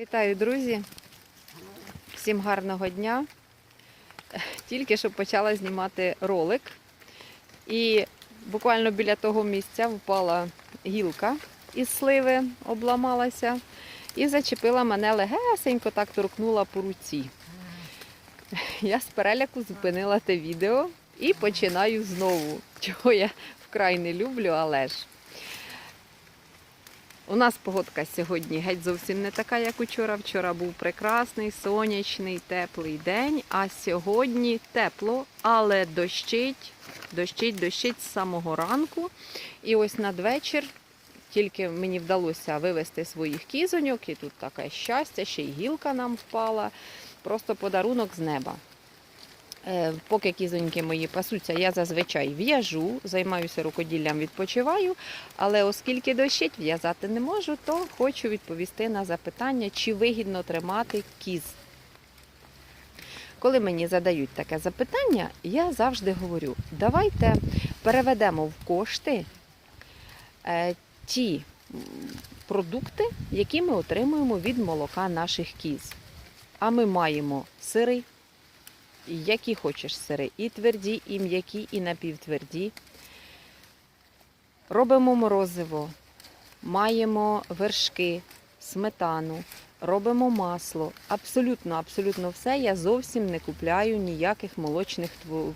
Вітаю, друзі! Всім гарного дня. Тільки що почала знімати ролик. І буквально біля того місця впала гілка із сливи, обламалася і зачепила мене легесенько, так торкнула по руці. Я з переляку зупинила те відео і починаю знову, чого я вкрай не люблю, але ж. У нас погодка сьогодні геть зовсім не така, як учора. Вчора був прекрасний, сонячний, теплий день, а сьогодні тепло, але дощить, дощить, дощить з самого ранку. І ось надвечір тільки мені вдалося вивести своїх кізоньок, і тут таке щастя, ще й гілка нам впала. Просто подарунок з неба. Е, Поки кізоньки мої пасуться, я зазвичай в'яжу, займаюся рукоділлям, відпочиваю. Але оскільки дощить, в'язати не можу, то хочу відповісти на запитання, чи вигідно тримати кіз. Коли мені задають таке запитання, я завжди говорю: давайте переведемо в кошти е, ті продукти, які ми отримуємо від молока наших кіз. А ми маємо сири, які хочеш сири, і тверді, і м'які, і напівтверді. Робимо морозиво, маємо вершки, сметану, робимо масло. Абсолютно, абсолютно все. Я зовсім не купляю ніяких молочних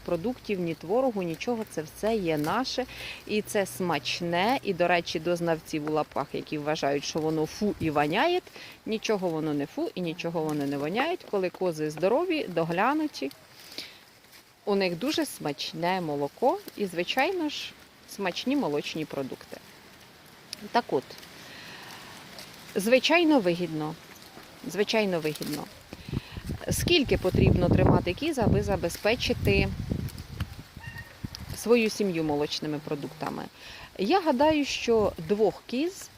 продуктів, ні творогу, нічого. Це все є наше. І це смачне. І, до речі, до знавців у лапках, які вважають, що воно фу і воняє. Нічого воно не фу і нічого воно не воняють. Коли кози здорові, доглянуті. У них дуже смачне молоко і, звичайно ж, смачні молочні продукти. Так от, звичайно, вигідно. Звичайно, вигідно. Скільки потрібно тримати кіз, аби забезпечити свою сім'ю молочними продуктами? Я гадаю, що двох кіз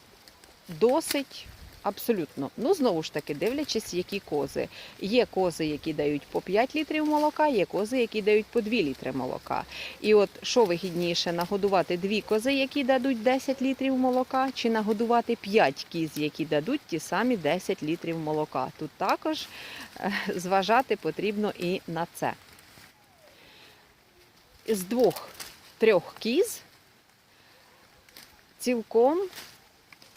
досить абсолютно. Ну, знову ж таки, дивлячись, які кози. Є кози, які дають по 5 літрів молока, є кози, які дають по 2 літри молока. І от що вигідніше, нагодувати дві кози, які дадуть 10 літрів молока, чи нагодувати 5 кіз, які дадуть ті самі 10 літрів молока. Тут також е, зважати потрібно і на це. З двох-трьох кіз цілком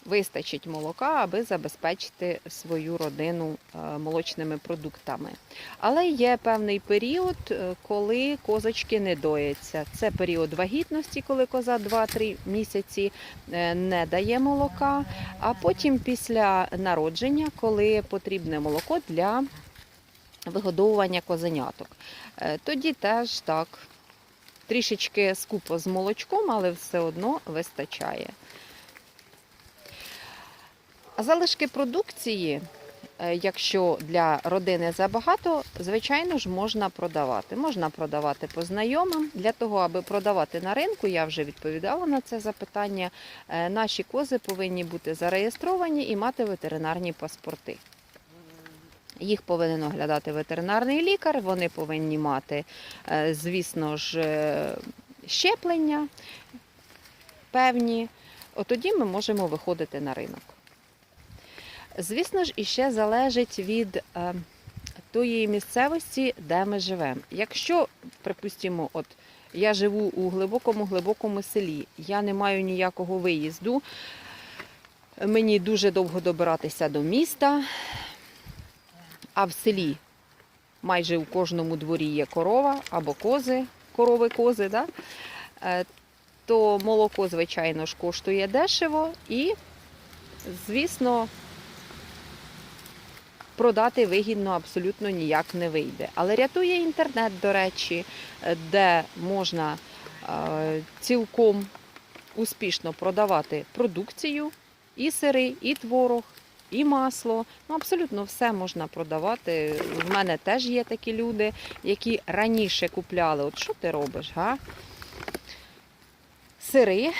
вистачить молока, аби забезпечити свою родину е, молочними продуктами. Але є певний період, е, коли козочки не дояться. Це період вагітності, коли коза 2-3 місяці е, не дає молока, а потім після народження, коли потрібне молоко для вигодовування козеняток. Тоді теж так. Трішечки скупо з молочком, але все одно вистачає. Залишки продукції, е, якщо для родини забагато, звичайно ж можна продавати. Можна продавати по знайомим. Для того, аби продавати на ринку, я вже відповідала на це запитання. е, Наші кози повинні бути зареєстровані і мати ветеринарні паспорти. Їх повинен оглядати ветеринарний лікар, вони повинні мати, е, звісно ж, щеплення певні. От тоді ми можемо виходити на ринок. Звісно ж, іще залежить від е, тої місцевості, де ми живемо. Якщо, припустимо, от я живу у глибокому глибокому селі, я не маю ніякого виїзду, мені дуже довго добиратися до міста, а в селі майже у кожному дворі є корова або кози, корови, кози, да? Е, то молоко, звичайно ж, коштує дешево і, звісно, продати вигідно абсолютно ніяк не вийде. Але рятує інтернет, до речі, е, де можна е, цілком успішно продавати продукцію, і сири, і творог, і масло. Ну, абсолютно все можна продавати. В мене теж є такі люди, які раніше купляли. От що ти робиш, га? Сири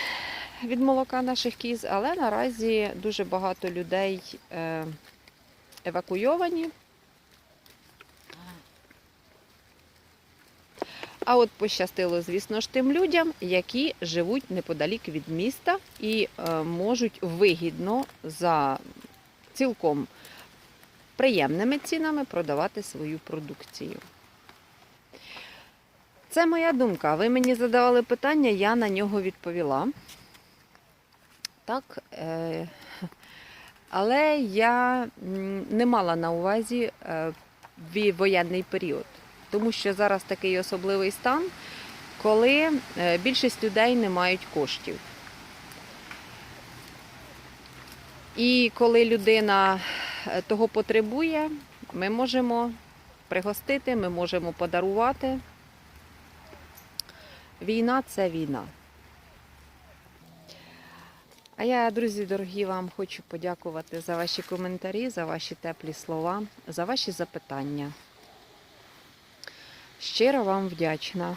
від молока наших кіз, але наразі дуже багато людей е, евакуйовані. А от пощастило, звісно ж, тим людям, які живуть неподалік від міста і е, можуть вигідно за цілком приємними цінами продавати свою продукцію. Це моя думка. Ви мені задавали питання, я на нього відповіла. Так, е, але я не мала на увазі е, воєнний період, тому що зараз такий особливий стан, коли е, більшість людей не мають коштів. І коли людина е, того потребує, ми можемо пригостити, ми можемо подарувати. Війна це війна. А я, друзі, дорогі, вам хочу подякувати за ваші коментарі, за ваші теплі слова, за ваші запитання. Щиро вам вдячна.